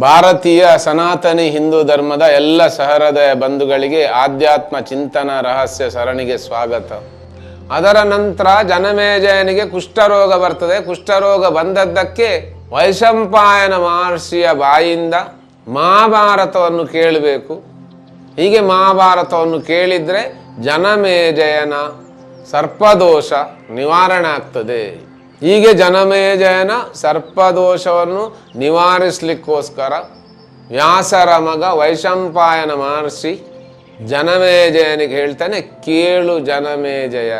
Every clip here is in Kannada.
ಭಾರತೀಯ ಸನಾತನಿ ಹಿಂದೂ ಧರ್ಮದ ಎಲ್ಲ ಸಹೃದಯ ಬಂಧುಗಳಿಗೆ ಆಧ್ಯಾತ್ಮ ಚಿಂತನ ರಹಸ್ಯ ಸರಣಿಗೆ ಸ್ವಾಗತ. ಅದರ ನಂತರ ಜನಮೇಜಯನಿಗೆ ಕುಷ್ಠರೋಗ ಬರ್ತದೆ. ಕುಷ್ಠರೋಗ ಬಂದದ್ದಕ್ಕೆ ವೈಶಂಪಾಯನ ಮಹರ್ಷಿಯ ಬಾಯಿಂದ ಮಹಾಭಾರತವನ್ನು ಕೇಳಬೇಕು. ಹೀಗೆ ಮಹಾಭಾರತವನ್ನು ಕೇಳಿದ್ರೆ ಜನಮೇಜಯನ ಸರ್ಪದೋಷ ನಿವಾರಣೆ ಆಗ್ತದೆ. ಹೀಗೆ ಜನಮೇಜಯನ ಸರ್ಪದೋಷವನ್ನು ನಿವಾರಿಸಲಿಕ್ಕೋಸ್ಕರ ವ್ಯಾಸರ ಮಗ ವೈಶಂಪಾಯನ ಮಹರ್ಷಿ ಜನಮೇಜಯನಿಗೆ ಹೇಳ್ತಾನೆ, ಕೇಳು ಜನಮೇಜಯ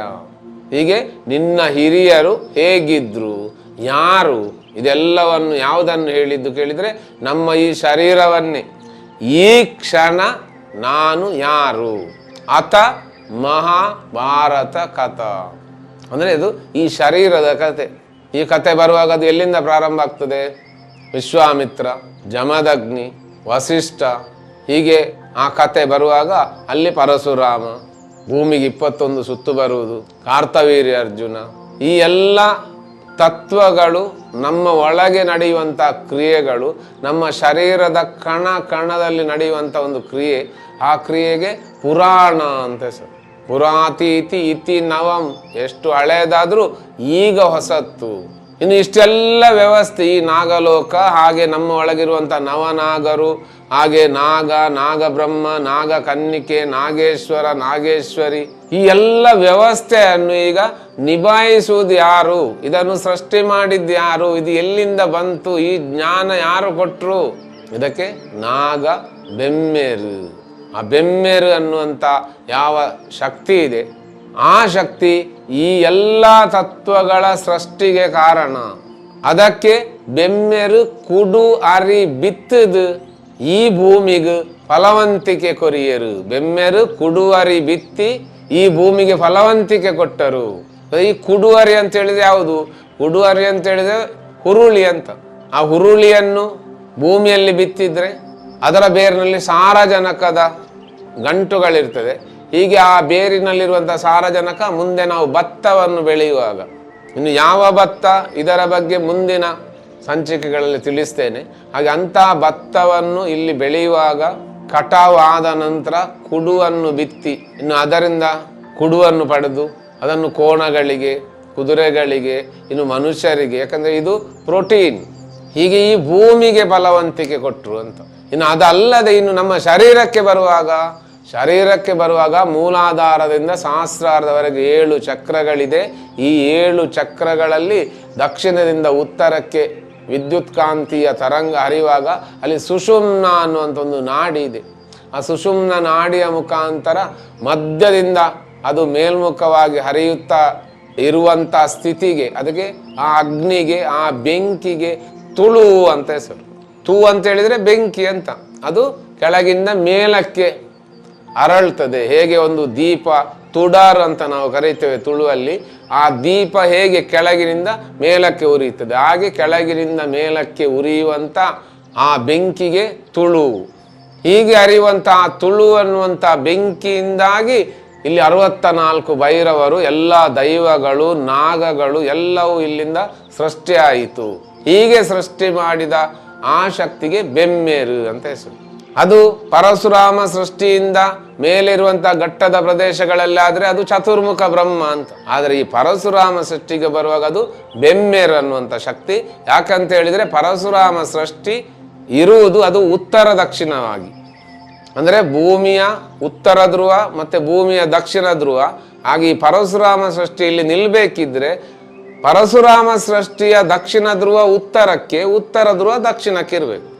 ಹೀಗೆ ನಿನ್ನ ಹಿರಿಯರು ಹೇಗಿದ್ರು, ಯಾರು, ಇದೆಲ್ಲವನ್ನು ಯಾವುದನ್ನು ಹೇಳಿದ್ದು ಕೇಳಿದರೆ, ನಮ್ಮ ಈ ಶರೀರವನ್ನೇ, ಈ ಕ್ಷಣ ನಾನು ಯಾರು? ಅತ ಮಹಾಭಾರತ ಕಥ. ಅಂದರೆ ಇದು ಈ ಶರೀರದ ಕತೆ. ಈ ಕತೆ ಬರುವಾಗ ಅದು ಎಲ್ಲಿಂದ ಪ್ರಾರಂಭ ಆಗ್ತದೆ? ವಿಶ್ವಾಮಿತ್ರ, ಜಮದಗ್ನಿ, ವಸಿಷ್ಠ, ಹೀಗೆ ಆ ಕತೆ ಬರುವಾಗ ಅಲ್ಲಿ ಪರಶುರಾಮ, ಭೂಮಿಗೆ ಇಪ್ಪತ್ತೊಂದು ಸುತ್ತು ಬರುವುದು, ಕಾರ್ತವೀರ್ಯ ಅರ್ಜುನ, ಈ ಎಲ್ಲ ತತ್ವಗಳು ನಮ್ಮ ಒಳಗೆ ನಡೆಯುವಂಥ ಕ್ರಿಯೆಗಳು, ನಮ್ಮ ಶರೀರದ ಕಣ ಕಣದಲ್ಲಿ ನಡೆಯುವಂಥ ಒಂದು ಕ್ರಿಯೆ, ಆ ಕ್ರಿಯೆಗೆ ಪುರಾಣ ಅಂತ ಹೆಸರು. ಪುರಾತೀತಿ ಇತಿ ನವಂ. ಎಷ್ಟು ಹಳೆಯದಾದರೂ ಈಗ ಹೊಸತ್ತು. ಇನ್ನು ಇಷ್ಟೆಲ್ಲ ವ್ಯವಸ್ಥೆ ಈ ನಾಗಲೋಕ, ಹಾಗೆ ನಮ್ಮ ಒಳಗಿರುವಂಥ ನವನಾಗರು, ಹಾಗೆ ನಾಗ, ನಾಗಬ್ರಹ್ಮ ನಾಗ ಕನ್ನಿಕೆ ನಾಗೇಶ್ವರ, ನಾಗೇಶ್ವರಿ, ಈ ಎಲ್ಲ ವ್ಯವಸ್ಥೆಯನ್ನು ಈಗ ನಿಭಾಯಿಸುವುದು ಯಾರು? ಇದನ್ನು ಸೃಷ್ಟಿ ಮಾಡಿದ್ದು ಯಾರು? ಇದು ಎಲ್ಲಿಂದ ಬಂತು? ಈ ಜ್ಞಾನ ಯಾರು ಕೊಟ್ಟರು ಇದಕ್ಕೆ ನಾಗ ಬೆಮ್ಮೇರು. ಆ ಬೆಮ್ಮೆರು ಅನ್ನುವಂಥ ಯಾವ ಶಕ್ತಿ ಇದೆ, ಆ ಶಕ್ತಿ ಈ ಎಲ್ಲ ತತ್ವಗಳ ಸೃಷ್ಟಿಗೆ ಕಾರಣ. ಅದಕ್ಕೆ ಬೆಮ್ಮೆರು ಕುಡು ಅರಿ ಬಿತ್ತದು ಈ ಭೂಮಿಗೆ ಫಲವಂತಿಕೆ ಕೊರಿಯರು. ಬೆಮ್ಮೆರು ಕುಡುವರಿ ಬಿತ್ತಿ ಈ ಭೂಮಿಗೆ ಫಲವಂತಿಕೆ ಕೊಟ್ಟರು. ಈ ಕುಡುವರಿ ಅಂತ ಹೇಳಿದ್ರೆ ಯಾವುದು? ಕುಡುವರಿ ಅಂತ ಹೇಳಿದ್ರೆ ಹುರುಳಿ ಅಂತ. ಆ ಹುರುಳಿಯನ್ನು ಭೂಮಿಯಲ್ಲಿ ಬಿತ್ತಿದ್ರೆ ಅದರ ಬೇರಿನಲ್ಲಿ ಸಾರಜನಕದ ಗಂಟುಗಳಿರ್ತದೆ. ಹೀಗೆ ಆ ಬೇರಿನಲ್ಲಿರುವಂಥ ಸಾರಜನಕ ಮುಂದೆ ನಾವು ಭತ್ತವನ್ನು ಬೆಳೆಯುವಾಗ, ಇನ್ನು ಯಾವ ಭತ್ತ ಇದರ ಬಗ್ಗೆ ಮುಂದಿನ ಸಂಚಿಕೆಗಳಲ್ಲಿ ತಿಳಿಸ್ತೇನೆ. ಹಾಗೆ ಅಂತಹ ಭತ್ತವನ್ನು ಇಲ್ಲಿ ಬೆಳೆಯುವಾಗ ಕಟಾವು ಆದ ನಂತರ ಕುಡುವನ್ನು ಬಿತ್ತಿ, ಇನ್ನು ಅದರಿಂದ ಕುಡುವನ್ನು ಪಡೆದು ಅದನ್ನು ಕೋಣಗಳಿಗೆ, ಕುದುರೆಗಳಿಗೆ, ಇನ್ನು ಮನುಷ್ಯರಿಗೆ, ಯಾಕಂದರೆ ಇದು ಪ್ರೋಟೀನ್. ಹೀಗೆ ಈ ಭೂಮಿಗೆ ಫಲವಂತಿಕೆ ಕೊಟ್ಟರು ಅಂತ. ಇನ್ನು ಅದಲ್ಲದೆ ಇನ್ನು ನಮ್ಮ ಶರೀರಕ್ಕೆ ಬರುವಾಗ ಶರೀರಕ್ಕೆ ಬರುವಾಗ ಮೂಲಾಧಾರದಿಂದ ಸಹಸ್ರಾರದವರೆಗೆ ಏಳು ಚಕ್ರಗಳಿದೆ. ಈ ಏಳು ಚಕ್ರಗಳಲ್ಲಿ ದಕ್ಷಿಣದಿಂದ ಉತ್ತರಕ್ಕೆ ವಿದ್ಯುತ್ ಕಾಂತಿಯ ತರಂಗ ಹರಿಯುವಾಗ ಅಲ್ಲಿ ಸುಷುಮ್ನ ಅನ್ನುವಂಥ ಒಂದು ನಾಡಿ ಇದೆ. ಆ ಸುಷುಮ್ನ ನಾಡಿಯ ಮುಖಾಂತರ ಮಧ್ಯದಿಂದ ಅದು ಮೇಲ್ಮುಖವಾಗಿ ಹರಿಯುತ್ತಾ ಇರುವಂಥ ಸ್ಥಿತಿಗೆ, ಅದಕ್ಕೆ ಆ ಅಗ್ನಿಗೆ, ಆ ಬೆಂಕಿಗೆ ತುಳು ಅಂತ ಹೆಸರು. ತು ಅಂತ ಹೇಳಿದ್ರೆ ಬೆಂಕಿ ಅಂತ. ಅದು ಕೆಳಗಿಂದ ಮೇಲಕ್ಕೆ ಅರಳ್ತದೆ. ಹೇಗೆ ಒಂದು ದೀಪ, ತುಡಾರ್ ಅಂತ ನಾವು ಕರೀತೇವೆ ತುಳುವಲ್ಲಿ, ಆ ದೀಪ ಹೇಗೆ ಕೆಳಗಿನಿಂದ ಮೇಲಕ್ಕೆ ಉರಿಯುತ್ತದೆ? ಹಾಗೆ ಕೆಳಗಿನಿಂದ ಮೇಲಕ್ಕೆ ಉರಿಯುವಂಥ ಆ ಬೆಂಕಿಗೆ ತುಳು. ಹೀಗೆ ಅರಿಯುವಂಥ ಆ ತುಳು ಅನ್ನುವಂಥ ಬೆಂಕಿಯಿಂದಾಗಿ ಇಲ್ಲಿ ಅರವತ್ತ ನಾಲ್ಕು ಭೈರವರು, ಎಲ್ಲ ದೈವಗಳು, ನಾಗಗಳು ಎಲ್ಲವೂ ಇಲ್ಲಿಂದ ಸೃಷ್ಟಿಯಾಯಿತು. ಹೀಗೆ ಸೃಷ್ಟಿ ಮಾಡಿದ ಆ ಶಕ್ತಿಗೆ ಬೆಮ್ಮೇರು ಅಂತ ಹೆಸರು. ಅದು ಪರಶುರಾಮ ಸೃಷ್ಟಿಯಿಂದ ಮೇಲಿರುವಂತಹ ಘಟ್ಟದ ಪ್ರದೇಶಗಳಲ್ಲಾದ್ರೆ ಅದು ಚತುರ್ಮುಖ ಬ್ರಹ್ಮ ಅಂತ. ಆದರೆ ಈ ಪರಶುರಾಮ ಸೃಷ್ಟಿಗೆ ಬರುವಾಗ ಅದು ಬೆಮ್ಮೇರು ಅನ್ನುವಂಥ ಶಕ್ತಿ. ಯಾಕಂತ ಹೇಳಿದ್ರೆ ಪರಶುರಾಮ ಸೃಷ್ಟಿ ಇರುವುದು ಅದು ಉತ್ತರ ದಕ್ಷಿಣವಾಗಿ. ಅಂದರೆ ಭೂಮಿಯ ಉತ್ತರ ಧ್ರುವ ಮತ್ತು ಭೂಮಿಯ ದಕ್ಷಿಣ ಧ್ರುವ. ಹಾಗೆ ಈ ಪರಶುರಾಮ ಸೃಷ್ಟಿಯಲ್ಲಿ ನಿಲ್ಬೇಕಿದ್ರೆ ಪರಶುರಾಮ ಸೃಷ್ಟಿಯ ದಕ್ಷಿಣ ಧ್ರುವ ಉತ್ತರಕ್ಕೆ ಉತ್ತರ ಧ್ರುವ ದಕ್ಷಿಣಕ್ಕೆ ಇರಬೇಕು.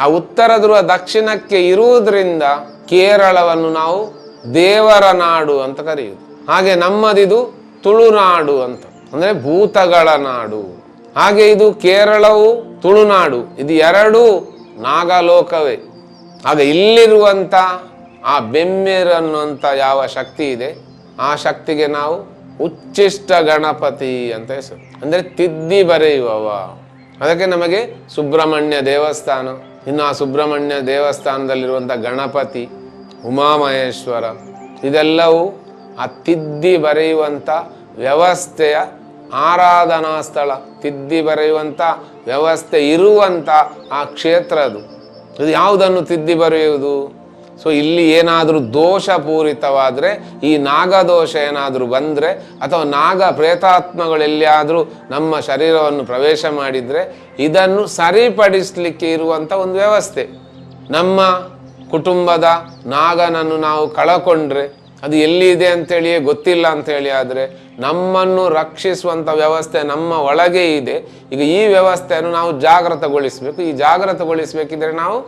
ಆ ಉತ್ತರ ಧ್ರುವ ದಕ್ಷಿಣಕ್ಕೆ ಇರುವುದರಿಂದ ಕೇರಳವನ್ನು ನಾವು ದೇವರ ನಾಡು ಅಂತ ಕರೆಯುವುದು ಹಾಗೆ ನಮ್ಮದಿದು ತುಳುನಾಡು ಅಂತ. ಅಂದರೆ ಭೂತಗಳ ನಾಡು. ಹಾಗೆ ಇದು ಕೇರಳವು ತುಳುನಾಡು ಇದು ಎರಡೂ ನಾಗಲೋಕವೇ. ಆಗ ಇಲ್ಲಿರುವಂಥ ಆ ಬೆಮ್ಮೇರು ಅನ್ನುವಂಥ ಯಾವ ಶಕ್ತಿ ಇದೆ? ಆ ಶಕ್ತಿಗೆ ನಾವು ಉಚ್ಚಿಷ್ಟ ಗಣಪತಿ ಅಂತ ಹೆಸರು. ಅಂದರೆ ತಿದ್ದಿ ಬರೆಯುವವ. ಅದಕ್ಕೆ ನಮಗೆ ಸುಬ್ರಹ್ಮಣ್ಯ ದೇವಸ್ಥಾನ. ಇನ್ನು ಆ ಸುಬ್ರಹ್ಮಣ್ಯ ದೇವಸ್ಥಾನದಲ್ಲಿರುವಂಥ ಗಣಪತಿ, ಉಮಾಮಹೇಶ್ವರ, ಇದೆಲ್ಲವೂ ಆ ತಿದ್ದಿ ಬರೆಯುವಂಥ ವ್ಯವಸ್ಥೆಯ ಆರಾಧನಾ ಸ್ಥಳ. ತಿದ್ದಿ ಬರೆಯುವಂಥ ವ್ಯವಸ್ಥೆ ಇರುವಂಥ ಆ ಕ್ಷೇತ್ರ ಅದು. ಇದು ಯಾವುದನ್ನು ತಿದ್ದಿ ಬರೆಯುವುದು? ಸೊ ಇಲ್ಲಿ ಏನಾದರೂ ದೋಷಪೂರಿತವಾದರೆ, ಈ ನಾಗದೋಷ ಏನಾದರೂ ಬಂದರೆ, ಅಥವಾ ನಾಗ ಪ್ರೇತಾತ್ಮಗಳೆಲ್ಲಿಯಾದರೂ ನಮ್ಮ ಶರೀರವನ್ನು ಪ್ರವೇಶ ಮಾಡಿದರೆ, ಇದನ್ನು ಸರಿಪಡಿಸಲಿಕ್ಕೆ ಇರುವಂಥ ಒಂದು ವ್ಯವಸ್ಥೆ. ನಮ್ಮ ಕುಟುಂಬದ ನಾಗನನ್ನು ನಾವು ಕಳಕೊಂಡ್ರೆ, ಅದು ಎಲ್ಲಿದೆ ಅಂತೇಳಿಯೇ ಗೊತ್ತಿಲ್ಲ ಅಂತೇಳಿ ಆದರೆ, ನಮ್ಮನ್ನು ರಕ್ಷಿಸುವಂಥ ವ್ಯವಸ್ಥೆ ನಮ್ಮ ಒಳಗೆ ಇದೆ. ಈಗ ಈ ವ್ಯವಸ್ಥೆಯನ್ನು ನಾವು ಜಾಗೃತಗೊಳಿಸಬೇಕು ಈ ಜಾಗೃತಗೊಳಿಸಬೇಕಿದ್ರೆ ನಾವು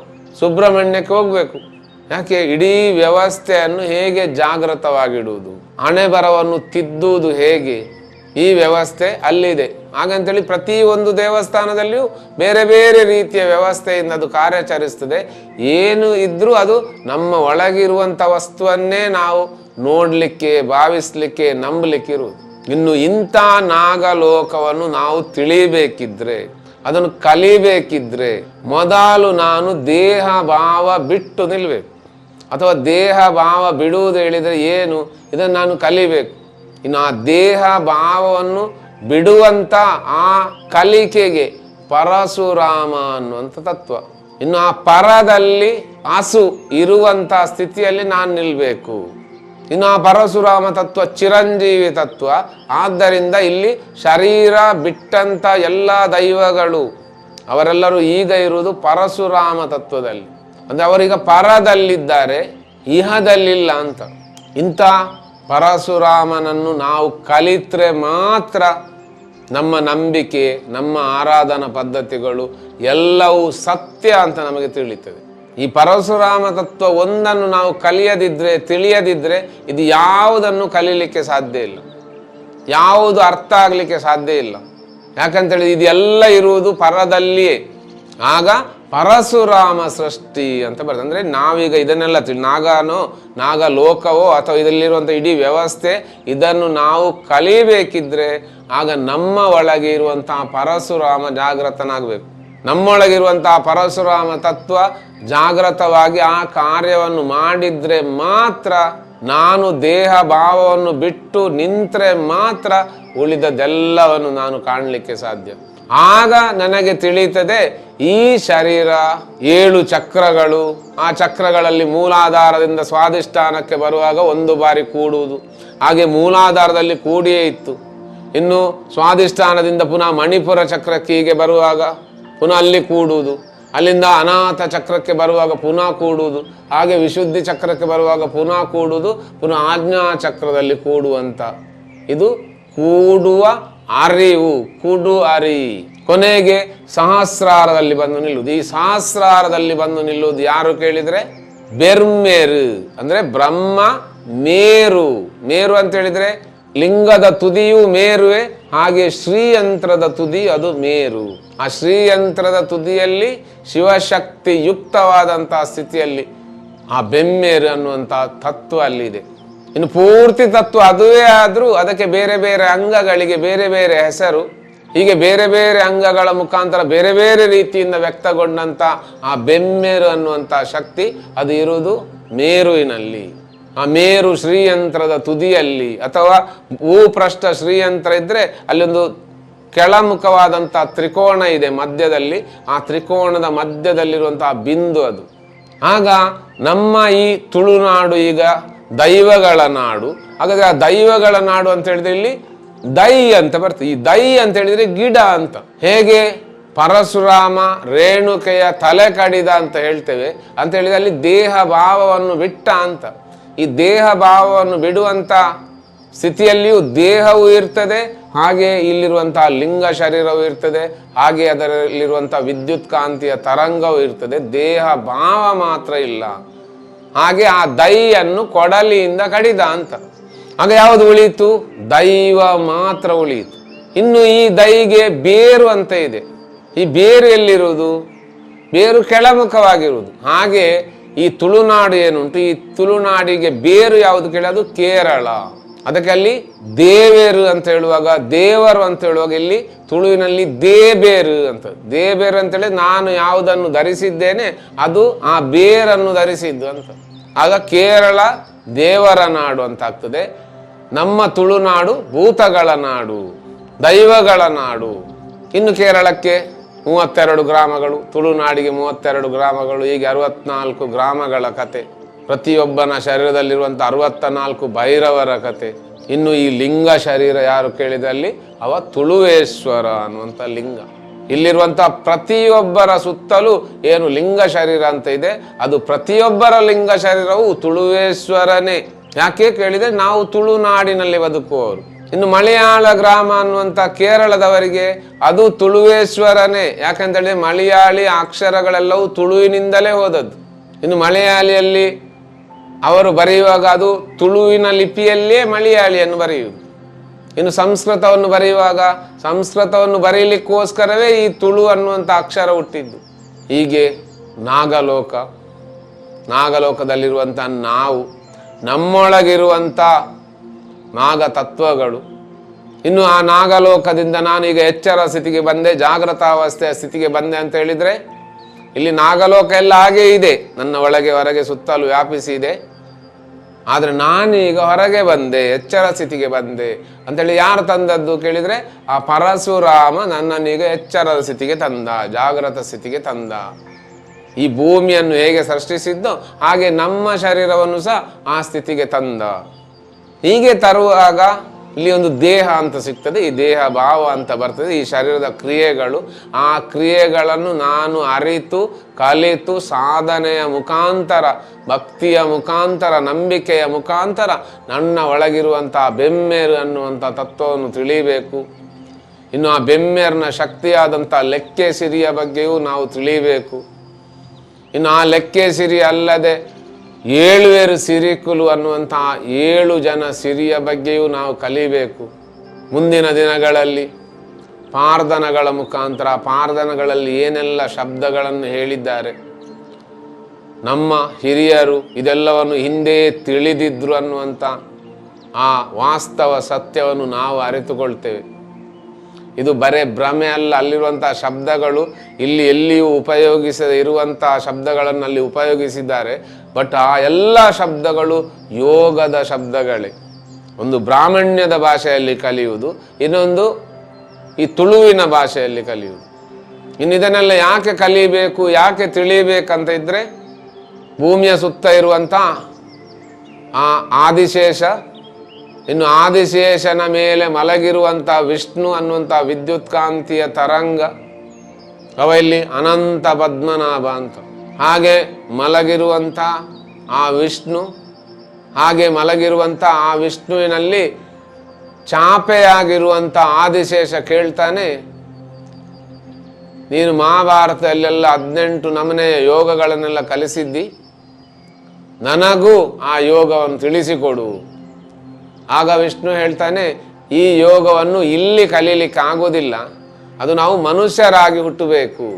ಸುಬ್ರಹ್ಮಣ್ಯಕ್ಕೆ ಹೋಗಬೇಕು. ಯಾಕೆ ಇಡೀ ವ್ಯವಸ್ಥೆಯನ್ನು ಹೇಗೆ ಜಾಗೃತವಾಗಿಡುವುದು? ಹಣೆ ಬರವನ್ನು ತಿದ್ದುವುದು ಹೇಗೆ? ಈ ವ್ಯವಸ್ಥೆ ಅಲ್ಲಿದೆ. ಹಾಗಂತೇಳಿ ಪ್ರತಿ ಒಂದು ದೇವಸ್ಥಾನದಲ್ಲಿಯೂ ಬೇರೆ ಬೇರೆ ರೀತಿಯ ವ್ಯವಸ್ಥೆಯಿಂದ ಅದು ಕಾರ್ಯಾಚರಿಸ್ತದೆ ಏನು ಇದ್ರೂ ಅದು ನಮ್ಮ ಒಳಗಿರುವಂಥ ವಸ್ತುವನ್ನೇ ನಾವು ನೋಡಲಿಕ್ಕೆ, ಭಾವಿಸ್ಲಿಕ್ಕೆ, ನಂಬಲಿಕ್ಕೆ ಇರುವುದು. ಇನ್ನು ಇಂಥ ನಾಗಲೋಕವನ್ನು ನಾವು ತಿಳಿಬೇಕಿದ್ರೆ ಅದನ್ನು ಕಲಿಬೇಕಿದ್ರೆ ಮೊದಲು ನಾನು ದೇಹ ಭಾವ ಬಿಟ್ಟು ನಿಲ್ಬೇಕು. ಅಥವಾ ದೇಹ ಭಾವ ಬಿಡುವುದು ಹೇಳಿದರೆ ಏನು? ಇದನ್ನು ನಾನು ಕಲಿಬೇಕು. ಇನ್ನು ಆ ದೇಹ ಭಾವವನ್ನು ಬಿಡುವಂಥ ಆ ಕಲಿಕೆಗೆ ಪರಶುರಾಮ ಅನ್ನುವಂಥ ತತ್ವ. ಇನ್ನು ಆ ಪರದಲ್ಲಿ ಹಸು ಇರುವಂತ ಸ್ಥಿತಿಯಲ್ಲಿ ನಾನು ನಿಲ್ಬೇಕು. ಇನ್ನು ಆ ಪರಶುರಾಮ ತತ್ವ ಚಿರಂಜೀವಿ ತತ್ವ. ಆದ್ದರಿಂದ ಇಲ್ಲಿ ಶರೀರ ಬಿಟ್ಟಂತ ಎಲ್ಲ ದೈವಗಳು, ಅವರೆಲ್ಲರೂ ಈಗ ಇರುವುದು ಪರಶುರಾಮ ತತ್ವದಲ್ಲಿ. ಅಂದ್ರೆ ಅವರೀಗ ಪರದಲ್ಲಿದ್ದಾರೆ, ಇಹದಲ್ಲಿಲ್ಲ ಅಂತ. ಇಂಥ ಪರಶುರಾಮನನ್ನು ನಾವು ಕಲಿತರೆ ಮಾತ್ರ ನಮ್ಮ ನಂಬಿಕೆ, ನಮ್ಮ ಆರಾಧನಾ ಪದ್ಧತಿಗಳು ಎಲ್ಲವೂ ಸತ್ಯ ಅಂತ ನಮಗೆ ತಿಳಿಯುತ್ತದೆ. ಈ ಪರಶುರಾಮ ತತ್ವ ಒಂದನ್ನು ನಾವು ಕಲಿಯದಿದ್ದರೆ ತಿಳಿಯದಿದ್ದರೆ ಇದು ಯಾವುದನ್ನು ಕಲೀಲಿಕ್ಕೆ ಸಾಧ್ಯ ಇಲ್ಲ. ಯಾವುದು ಅರ್ಥ ಆಗಲಿಕ್ಕೆ ಸಾಧ್ಯ ಇಲ್ಲ. ಯಾಕಂತೇಳಿ ಇದೆಲ್ಲ ಇರುವುದು ಪರದಲ್ಲಿಯೇ. ಆಗ ಪರಶುರಾಮ ಸೃಷ್ಟಿ ಅಂತ ಬರ್ತದೆ. ಅಂದರೆ ನಾವೀಗ ಇದನ್ನೆಲ್ಲ ತಿಳಿ ನಾಗನೋ ನಾಗ ಲೋಕವೋ ಅಥವಾ ಇದರಲ್ಲಿರುವಂಥ ಇಡೀ ವ್ಯವಸ್ಥೆ ಇದನ್ನು ನಾವು ಕಲಿಬೇಕಿದ್ರೆ ಆಗ ನಮ್ಮ ಒಳಗೆ ಇರುವಂತಹ ಪರಶುರಾಮ ಜಾಗೃತನಾಗಬೇಕು. ನಮ್ಮೊಳಗಿರುವಂತಹ ಪರಶುರಾಮ ತತ್ವ ಜಾಗೃತವಾಗಿ ಆ ಕಾರ್ಯವನ್ನು ಮಾಡಿದ್ರೆ ಮಾತ್ರ ನಾನು ದೇಹ ಭಾವವನ್ನು ಬಿಟ್ಟು ನಿಂತ್ರೆ ಮಾತ್ರ ಉಳಿದದೆಲ್ಲವನ್ನು ನಾನು ಕಾಣಲಿಕ್ಕೆ ಸಾಧ್ಯ. ಆಗ ನನಗೆ ತಿಳಿಯುತ್ತದೆ, ಈ ಶರೀರ ಏಳು ಚಕ್ರಗಳು, ಆ ಚಕ್ರಗಳಲ್ಲಿ ಮೂಲಾಧಾರದಿಂದ ಸ್ವಾಧಿಷ್ಠಾನಕ್ಕೆ ಬರುವಾಗ ಒಂದು ಬಾರಿ ಕೂಡುವುದು. ಹಾಗೆ ಮೂಲಾಧಾರದಲ್ಲಿ ಕೂಡಿಯೇ ಇತ್ತು. ಇನ್ನು ಸ್ವಾಧಿಷ್ಠಾನದಿಂದ ಪುನಃ ಮಣಿಪುರ ಚಕ್ರಕ್ಕೆ ಹೀಗೆ ಬರುವಾಗ ಪುನಃ ಅಲ್ಲಿ ಕೂಡುವುದು. ಅಲ್ಲಿಂದ ಅನಾಥ ಚಕ್ರಕ್ಕೆ ಬರುವಾಗ ಪುನಃ ಕೂಡುವುದು. ಹಾಗೆ ವಿಶುದ್ಧಿ ಚಕ್ರಕ್ಕೆ ಬರುವಾಗ ಪುನಃ ಕೂಡುವುದು, ಪುನಃ ಆಜ್ಞಾ ಚಕ್ರದಲ್ಲಿ ಕೂಡುವಂತ. ಇದು ಕೂಡುವ ಅರಿವು, ಕುಡು ಅರಿ. ಕೊನೆಗೆ ಸಹಸ್ರಾರದಲ್ಲಿ ಬಂದು ನಿಲ್ಲುವುದು. ಈ ಸಹಸ್ರಾರದಲ್ಲಿ ಬಂದು ನಿಲ್ಲುವುದು ಯಾರು ಕೇಳಿದ್ರೆ? ಬೆರ್ಮೇರು. ಅಂದ್ರೆ ಬ್ರಹ್ಮ, ಮೇರು. ಮೇರು ಅಂತ ಹೇಳಿದ್ರೆ ಲಿಂಗದ ತುದಿಯು ಮೇರುವೆ, ಹಾಗೆ ಶ್ರೀಯಂತ್ರದ ತುದಿ ಅದು ಮೇರು. ಆ ಶ್ರೀಯಂತ್ರದ ತುದಿಯಲ್ಲಿ ಶಿವಶಕ್ತಿ ಯುಕ್ತವಾದಂತಹ ಸ್ಥಿತಿಯಲ್ಲಿ ಆ ಬೆಮ್ಮೇರು ಅನ್ನುವಂತಹ ತತ್ವ ಅಲ್ಲಿದೆ. ಇನ್ನು ಪೂರ್ತಿ ತತ್ವ ಅದುವೇ ಆದರೂ ಅದಕ್ಕೆ ಬೇರೆ ಬೇರೆ ಅಂಗಗಳಿಗೆ ಬೇರೆ ಬೇರೆ ಹೆಸರು, ಹೀಗೆ ಬೇರೆ ಬೇರೆ ಅಂಗಗಳ ಮುಖಾಂತರ ಬೇರೆ ಬೇರೆ ರೀತಿಯಿಂದ ವ್ಯಕ್ತಗೊಂಡಂಥ ಆ ಬೆಮ್ಮೇರು ಅನ್ನುವಂಥ ಶಕ್ತಿ, ಅದು ಇರುವುದು ಮೇರುವಿನಲ್ಲಿ. ಆ ಮೇರು ಶ್ರೀಯಂತ್ರದ ತುದಿಯಲ್ಲಿ, ಅಥವಾ ಭೂಪೃಷ್ಠ ಶ್ರೀಯಂತ್ರ ಇದ್ದರೆ ಅಲ್ಲೊಂದು ಕೆಳಮುಖವಾದಂಥ ತ್ರಿಕೋಣ ಇದೆ ಮಧ್ಯದಲ್ಲಿ, ಆ ತ್ರಿಕೋಣದ ಮಧ್ಯದಲ್ಲಿರುವಂಥ ಬಿಂದು ಅದು. ಆಗ ನಮ್ಮ ಈ ತುಳುನಾಡು ಈಗ ದೈವಗಳ ನಾಡು. ಹಾಗಾದ್ರೆ ಆ ದೈವಗಳ ನಾಡು ಅಂತ ಹೇಳಿದ್ರೆ ಇಲ್ಲಿ ದೈ ಅಂತ ಬರ್ತದೆ. ಈ ದೈ ಅಂತ ಹೇಳಿದ್ರೆ ಗಿಡ ಅಂತ. ಹೇಗೆ? ಪರಶುರಾಮ ರೇಣುಕೆಯ ತಲೆ ಕಡಿದ ಅಂತ ಹೇಳ್ತೇವೆ. ಅಂತ ಹೇಳಿದ್ರೆ ಅಲ್ಲಿ ದೇಹ ಭಾವವನ್ನು ಬಿಟ್ಟ ಅಂತ. ಈ ದೇಹ ಭಾವವನ್ನು ಬಿಡುವಂತ ಸ್ಥಿತಿಯಲ್ಲಿಯೂ ದೇಹವು ಇರ್ತದೆ. ಹಾಗೆ ಇಲ್ಲಿರುವಂತಹ ಲಿಂಗ ಶರೀರವೂ ಇರ್ತದೆ. ಹಾಗೆ ಅದರಲ್ಲಿರುವಂತಹ ವಿದ್ಯುತ್ ಕಾಂತಿಯ ತರಂಗವೂ ಇರ್ತದೆ. ದೇಹ ಭಾವ ಮಾತ್ರ ಇಲ್ಲ. ಹಾಗೆ ಆ ದೈಯನ್ನು ಕೊಡಲಿಯಿಂದ ಕಡಿದ ಅಂತ. ಆಗ ಯಾವುದು ಉಳಿಯಿತು? ದೈವ ಮಾತ್ರ ಉಳಿಯಿತು. ಇನ್ನು ಈ ದೈಗೆ ಬೇರು ಅಂತ ಇದೆ. ಈ ಬೇರು ಎಲ್ಲಿರುವುದು? ಬೇರು ಕೆಳಮುಖವಾಗಿರುವುದು. ಹಾಗೆ ಈ ತುಳುನಾಡು ಏನುಂಟು? ಈ ತುಳುನಾಡಿಗೆ ಬೇರು ಯಾವುದು ಕೇಳೋದು ಕೇರಳ. ಅದಕ್ಕೆ ಅಲ್ಲಿ ದೇವೇರು ಅಂತ ಹೇಳುವಾಗ, ದೇವರು ಅಂತ ಹೇಳುವಾಗ ಇಲ್ಲಿ ತುಳುವಿನಲ್ಲಿ ದೇಬೇರು ಅಂತ. ದೇಬೇರು ಅಂತ ಹೇಳಿ ನಾನು ಯಾವುದನ್ನು ಧರಿಸಿದ್ದೇನೆ, ಅದು ಆ ಬೇರನ್ನು ಧರಿಸಿದ್ದು ಅಂತ. ಆಗ ಕೇರಳ ದೇವರ ನಾಡು ಅಂತ ಆಗ್ತದೆ. ನಮ್ಮ ತುಳುನಾಡು ಭೂತಗಳ ನಾಡು, ದೈವಗಳ ನಾಡು. ಇನ್ನು ಕೇರಳಕ್ಕೆ ಮೂವತ್ತೆರಡು ಗ್ರಾಮಗಳು, ತುಳುನಾಡಿಗೆ ಮೂವತ್ತೆರಡು ಗ್ರಾಮಗಳು, ಹೀಗೆ ಅರವತ್ನಾಲ್ಕು ಗ್ರಾಮಗಳ ಕತೆ. ಪ್ರತಿಯೊಬ್ಬನ ಶರೀರದಲ್ಲಿರುವಂಥ ಅರವತ್ತ ನಾಲ್ಕು ಭೈರವರ ಕತೆ. ಇನ್ನು ಈ ಲಿಂಗ ಶರೀರ ಯಾರು ಕೇಳಿದಲ್ಲಿ ಅವ ತುಳುವೇಶ್ವರ ಅನ್ನುವಂಥ ಲಿಂಗ. ಇಲ್ಲಿರುವಂಥ ಪ್ರತಿಯೊಬ್ಬರ ಸುತ್ತಲೂ ಏನು ಲಿಂಗ ಶರೀರ ಅಂತ ಇದೆ. ಅದು ಪ್ರತಿಯೊಬ್ಬರ ಲಿಂಗ ಶರೀರವು ತುಳುವೇಶ್ವರನೇ. ಯಾಕೆ ಕೇಳಿದೆ? ನಾವು ತುಳುನಾಡಿನಲ್ಲಿ ಬದುಕುವವರು. ಇನ್ನು ಮಲಯಾಳ ಗ್ರಾಮ ಅನ್ನುವಂಥ ಕೇರಳದವರಿಗೆ ಅದು ತುಳುವೇಶ್ವರನೇ. ಯಾಕಂತೇಳಿ ಮಲಯಾಳಿ ಅಕ್ಷರಗಳೆಲ್ಲವೂ ತುಳುವಿನಿಂದಲೇ ಹೋದದ್ದು. ಇನ್ನು ಮಲಯಾಳಿಯಲ್ಲಿ ಅವರು ಬರೆಯುವಾಗ ಅದು ತುಳುವಿನ ಲಿಪಿಯಲ್ಲೇ ಮಲಯಾಳಿಯನ್ನು ಬರೆಯುವುದು. ಇನ್ನು ಸಂಸ್ಕೃತವನ್ನು ಬರೆಯುವಾಗ ಸಂಸ್ಕೃತವನ್ನು ಬರೆಯಲಿಕ್ಕೋಸ್ಕರವೇ ಈ ತುಳು ಅನ್ನುವಂಥ ಅಕ್ಷರ ಹುಟ್ಟಿದ್ದು. ಹೀಗೆ ನಾಗಲೋಕ, ನಾಗಲೋಕದಲ್ಲಿರುವಂಥ ನಾವು, ನಮ್ಮೊಳಗಿರುವಂಥ ನಾಗ ತತ್ವಗಳು. ಇನ್ನು ಆ ನಾಗಲೋಕದಿಂದ ನಾನೀಗ ಎಚ್ಚರ ಸ್ಥಿತಿಗೆ ಬಂದೆ ಜಾಗೃತಾವಸ್ಥೆಯ ಸ್ಥಿತಿಗೆ ಬಂದೆ ಅಂತ ಹೇಳಿದರೆ ಇಲ್ಲಿ ನಾಗಲೋಕ ಎಲ್ಲ ಹಾಗೆ ಇದೆ. ನನ್ನ ಒಳಗೆ ಹೊರಗೆ ಸುತ್ತಲೂ ವ್ಯಾಪಿಸಿದೆ ಆದರೆ ನಾನೀಗ ಹೊರಗೆ ಬಂದೆ, ಎಚ್ಚರ ಸ್ಥಿತಿಗೆ ಬಂದೆ ಅಂತೇಳಿ ಯಾರು ತಂದದ್ದು ಕೇಳಿದರೆ, ಆ ಪರಶುರಾಮ ನನ್ನನ್ನೀಗ ಎಚ್ಚರದ ಸ್ಥಿತಿಗೆ ತಂದ ಜಾಗೃತ ಸ್ಥಿತಿಗೆ ತಂದ. ಈ ಭೂಮಿಯನ್ನು ಹೇಗೆ ಸೃಷ್ಟಿಸಿದ್ದೋ ಹಾಗೆ ನಮ್ಮ ಶರೀರವನ್ನು ಸಹ ಆ ಸ್ಥಿತಿಗೆ ತಂದ. ಹೀಗೆ ತರುವಾಗ ಇಲ್ಲಿ ಒಂದು ದೇಹ ಅಂತ ಸಿಗ್ತದೆ, ಈ ದೇಹ ಭಾವ ಅಂತ ಬರ್ತದೆ, ಈ ಶರೀರದ ಕ್ರಿಯೆಗಳು. ಆ ಕ್ರಿಯೆಗಳನ್ನು ನಾನು ಅರಿತು, ಕಲಿತು, ಸಾಧನೆಯ ಮುಖಾಂತರ, ಭಕ್ತಿಯ ಮುಖಾಂತರ, ನಂಬಿಕೆಯ ಮುಖಾಂತರ ನನ್ನ ಒಳಗಿರುವಂಥ ಬೆಮ್ಮೆರು ಅನ್ನುವಂಥ ತತ್ವವನ್ನು ತಿಳಿಬೇಕು. ಇನ್ನು ಆ ಬೆಮ್ಮೆರ್ನ ಶಕ್ತಿಯಾದಂಥ ಲೆಕ್ಕೆ ಸಿರಿಯ ಬಗ್ಗೆಯೂ ನಾವು ತಿಳಿಬೇಕು. ಇನ್ನು ಆ ಲೆಕ್ಕೆ ಸಿರಿ ಅಲ್ಲದೆ ಏಳುವೇರು ಸಿರಿಕುಲು ಅನ್ನುವಂಥ ಏಳು ಜನ ಸಿರಿಯ ಬಗ್ಗೆಯೂ ನಾವು ಕಲಿಬೇಕು. ಮುಂದಿನ ದಿನಗಳಲ್ಲಿ ಪಾರ್ದನಗಳ ಮುಖಾಂತರ ಪಾರ್ದನಗಳಲ್ಲಿ ಏನೆಲ್ಲ ಶಬ್ದಗಳನ್ನು ಹೇಳಿದ್ದಾರೆ. ನಮ್ಮ ಹಿರಿಯರು ಇದೆಲ್ಲವನ್ನು ಹಿಂದೆ ತಿಳಿದಿದ್ರು ಅನ್ನುವಂಥ ಆ ವಾಸ್ತವ ಸತ್ಯವನ್ನು ನಾವು ಅರಿತುಕೊಳ್ತೇವೆ. ಇದು ಬರೇ ಭ್ರಮೆ ಅಲ್ಲ, ಅಲ್ಲಿರುವಂಥ ಶಬ್ದಗಳು ಇಲ್ಲಿ ಎಲ್ಲಿಯೂ ಉಪಯೋಗಿಸದೆ ಇರುವಂಥ ಶಬ್ದಗಳನ್ನು ಅಲ್ಲಿ ಉಪಯೋಗಿಸಿದ್ದಾರೆ. ಬಟ್ ಆ ಎಲ್ಲ ಶಬ್ದಗಳು ಯೋಗದ ಶಬ್ದಗಳೇ. ಒಂದು ಬ್ರಾಹ್ಮಣ್ಯದ ಭಾಷೆಯಲ್ಲಿ ಕಲಿಯುವುದು, ಇನ್ನೊಂದು ಈ ತುಳುವಿನ ಭಾಷೆಯಲ್ಲಿ ಕಲಿಯುವುದು. ಇನ್ನು ಇದನ್ನೆಲ್ಲ ಯಾಕೆ ಕಲಿಬೇಕು, ಯಾಕೆ ತಿಳಿಬೇಕಂತ ಇದ್ರೆ, ಭೂಮಿಯ ಸುತ್ತ ಇರುವಂಥ ಆ ಆದಿಶೇಷ, ಇನ್ನು ಆದಿಶೇಷನ ಮೇಲೆ ಮಲಗಿರುವಂಥ ವಿಷ್ಣು ಅನ್ನುವಂಥ ವಿದ್ಯುತ್ಕಾಂತಿಯ ತರಂಗ, ಅವ ಇಲ್ಲಿ ಅನಂತ ಪದ್ಮನಾಭ ಅಂತ. ಹಾಗೆ ಮಲಗಿರುವಂಥ ಆ ವಿಷ್ಣು, ಹಾಗೆ ಮಲಗಿರುವಂಥ ಆ ವಿಷ್ಣುವಿನಲ್ಲಿ ಚಾಪೆಯಾಗಿರುವಂಥ ಆದಿಶೇಷ ಕೇಳ್ತಾನೆ, ನೀನು ಮಹಾಭಾರತದಲ್ಲೆಲ್ಲ ಹದಿನೆಂಟು ನಮನೆಯ ಯೋಗಗಳನ್ನೆಲ್ಲ ಕಲಿಸಿದ್ದಿ, ನನಗೂ ಆ ಯೋಗವನ್ನು ತಿಳಿಸಿಕೊಡು. ಆಗ ವಿಷ್ಣು ಹೇಳ್ತಾನೆ, ಈ ಯೋಗವನ್ನು ಇಲ್ಲಿ ಕಲೀಲಿಕ್ಕೆ ಆಗೋದಿಲ್ಲ ಅದು ನಾವು ಮನುಷ್ಯರಾಗಿ ಹುಟ್ಟಬೇಕು.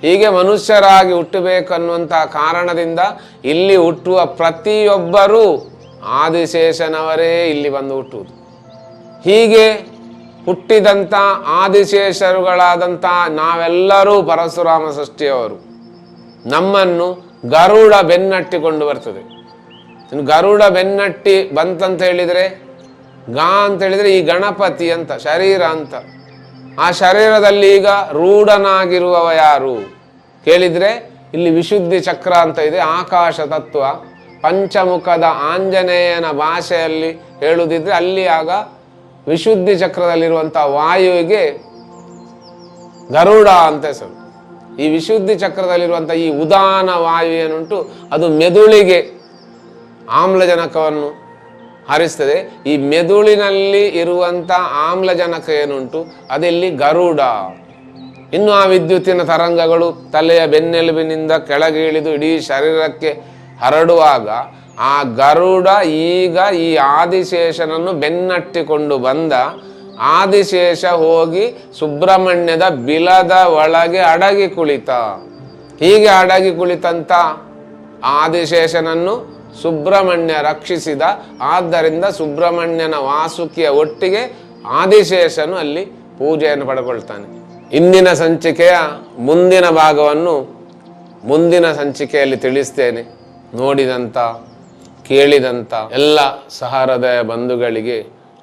ಹೀಗೆ ಮನುಷ್ಯರಾಗಿ ಹುಟ್ಟಬೇಕು ಅನ್ನುವಂಥ ಕಾರಣದಿಂದ ಇಲ್ಲಿ ಹುಟ್ಟುವ ಪ್ರತಿಯೊಬ್ಬರೂ ಆದಿಶೇಷನವರೇ ಇಲ್ಲಿ ಬಂದು ಹುಟ್ಟುವುದು. ಹೀಗೆ ಹುಟ್ಟಿದಂಥ ಆದಿಶೇಷರುಗಳಾದಂಥ ನಾವೆಲ್ಲರೂ ಪರಶುರಾಮ ಸೃಷ್ಟಿಯವರು. ನಮ್ಮನ್ನು ಗರುಡ ಬೆನ್ನಟ್ಟಿಕೊಂಡು ಬರ್ತದೆ. ಗರುಡ ಬೆನ್ನಟ್ಟಿ ಬಂತಂತ ಹೇಳಿದರೆ, ಗಾ ಅಂತ ಹೇಳಿದರೆ ಈ ಗಣಪತಿ ಅಂತ, ಶರೀರ ಅಂತ. ಆ ಶರೀರದಲ್ಲಿ ಈಗ ರೂಢನಾಗಿರುವವ ಯಾರು? ಕೇಳಿದರೆ ಇಲ್ಲಿ ವಿಶುದ್ಧಿ ಚಕ್ರ ಅಂತ ಇದೆ, ಆಕಾಶ ತತ್ವ. ಪಂಚಮುಖದ ಆಂಜನೇಯನ ಭಾಷೆಯಲ್ಲಿ ಹೇಳುವುದಿದ್ರೆ ಅಲ್ಲಿ ಆಗ ವಿಶುದ್ಧಿ ಚಕ್ರದಲ್ಲಿರುವಂಥ ವಾಯುವಿಗೆ ಗರುಡ ಅಂತ ಹೆಸರು. ಈ ವಿಶುದ್ಧಿ ಚಕ್ರದಲ್ಲಿರುವಂಥ ಈ ಉದಾನ ವಾಯು ಏನುಂಟು? ಅದು ಮೆದುಳಿಗೆ ಆಮ್ಲಜನಕವನ್ನು ಹರಿಸ್ತದೆ. ಈ ಮೆದುಳಿನಲ್ಲಿ ಇರುವಂಥ ಆಮ್ಲಜನಕ ಏನುಂಟು? ಅದೆಲ್ಲಿ ಗರುಡ. ಇನ್ನು ಆ ವಿದ್ಯುತ್ತಿನ ತರಂಗಗಳು ತಲೆಯ ಬೆನ್ನೆಲುಬಿನಿಂದ ಕೆಳಗೆ ಇಳಿದು ಇಡೀ ಶರೀರಕ್ಕೆ ಹರಡುವಾಗ ಆ ಗರುಡ ಈಗ ಈ ಆದಿಶೇಷನನ್ನು ಬೆನ್ನಟ್ಟಿಕೊಂಡು ಬಂದ ಆದಿಶೇಷ ಹೋಗಿ ಸುಬ್ರಹ್ಮಣ್ಯದ ಬಿಲದ ಒಳಗೆ ಅಡಗಿ ಕುಳಿತ. ಹೀಗೆ ಅಡಗಿ ಕುಳಿತಂತ ಆದಿಶೇಷನನ್ನು ಸುಬ್ರಹ್ಮಣ್ಯ ರಕ್ಷಿಸಿದ. ಆದ್ದರಿಂದ ಸುಬ್ರಹ್ಮಣ್ಯನ ವಾಸುಕಿಯ ಒಟ್ಟಿಗೆ ಆದಿಶೇಷನು ಅಲ್ಲಿ ಪೂಜೆಯನ್ನು ಪಡ್ಕೊಳ್ತಾನೆ. ಇಂದಿನ ಸಂಚಿಕೆಯ ಮುಂದಿನ ಭಾಗವನ್ನು ಮುಂದಿನ ಸಂಚಿಕೆಯಲ್ಲಿ ತಿಳಿಸ್ತೇನೆ. ನೋಡಿದಂಥ ಕೇಳಿದಂಥ ಎಲ್ಲ ಸಹೃದಯ ಬಂಧುಗಳಿಗೆ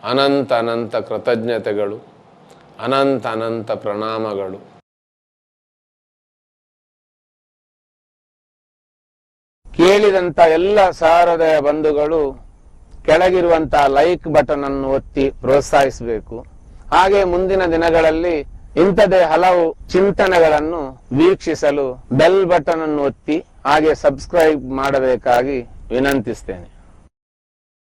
ಅನಂತ ಅನಂತ ಕೃತಜ್ಞತೆಗಳು, ಅನಂತ ಅನಂತ ಪ್ರಣಾಮಗಳು. ಕೇಳಿದಂತ ಎಲ್ಲ ಸಾರದಯ ಬಂಧುಗಳು ಕೆಳಗಿರುವಂತಹ ಲೈಕ್ ಬಟನ್ ಅನ್ನು ಒತ್ತಿ ಪ್ರೋತ್ಸಾಹಿಸಬೇಕು. ಹಾಗೆ ಮುಂದಿನ ದಿನಗಳಲ್ಲಿ ಇಂಥದೇ ಹಲವು ಚಿಂತನೆಗಳನ್ನು ವೀಕ್ಷಿಸಲು ಬೆಲ್ ಬಟನ್ ಅನ್ನು ಒತ್ತಿ ಹಾಗೆ ಸಬ್ಸ್ಕ್ರೈಬ್ ಮಾಡಬೇಕಾಗಿ ವಿನಂತಿಸ್ತೇನೆ.